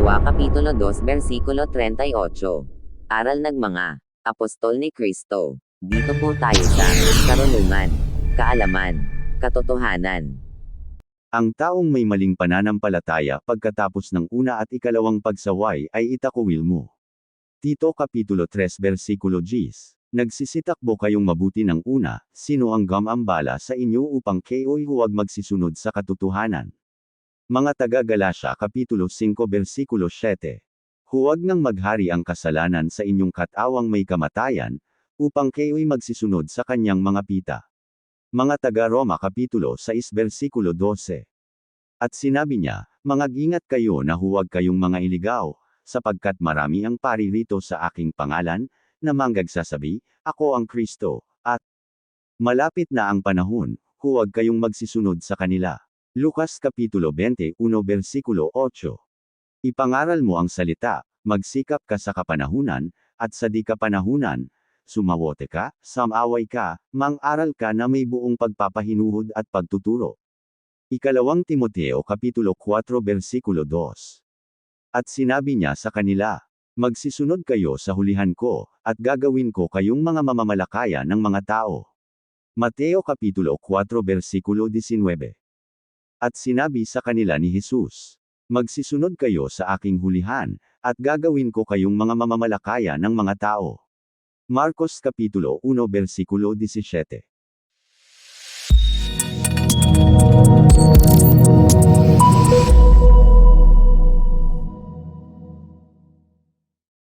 Kapitulo 2 Versikulo 38. Aral ng mga Apostol ni Kristo. Dito po tayo sa karunungan, kaalaman, katotohanan. Ang taong may maling pananampalataya pagkatapos ng una at ikalawang pagsaway ay itakuwil mo. Tito Kapitulo 3 Versikulo 10 Nagsisitakbo kayong mabuti ng una, sino ang gamambala sa inyo upang kayo'y huwag magsisunod sa katotohanan. Mga taga-Galasya Kapitulo 5 Versikulo 7 Huwag nang maghari ang kasalanan sa inyong katawang may kamatayan, upang kayo'y magsisunod sa kanyang mga pita. Mga taga-Roma Kapitulo 6 Versikulo 12 At sinabi niya, Mangagingat kayo na huwag kayong mga iligaw, sapagkat marami ang paririto sa aking pangalan, na manggagsasabi, Ako ang Kristo, at malapit na ang panahon, huwag kayong magsisunod sa kanila. Lucas Kapitulo 21 Versikulo 8 Ipangaral mo ang salita, magsikap ka sa kapanahunan, at sa di kapanahunan, sumawote ka, samaway ka, mang-aral ka na may buong pagpapahinuhod at pagtuturo. Ikalawang Timoteo Kapitulo 4 Versikulo 2 At sinabi niya sa kanila, Magsisunod kayo sa hulihan ko, at gagawin ko kayong mga mamamalakaya ng mga tao. Mateo Kapitulo 4 Versikulo 19 At sinabi sa kanila ni Jesus, Magsisunod kayo sa aking hulihan, at gagawin ko kayong mga mamamalakaya ng mga tao. Marcos Kapitulo 1 Versikulo 17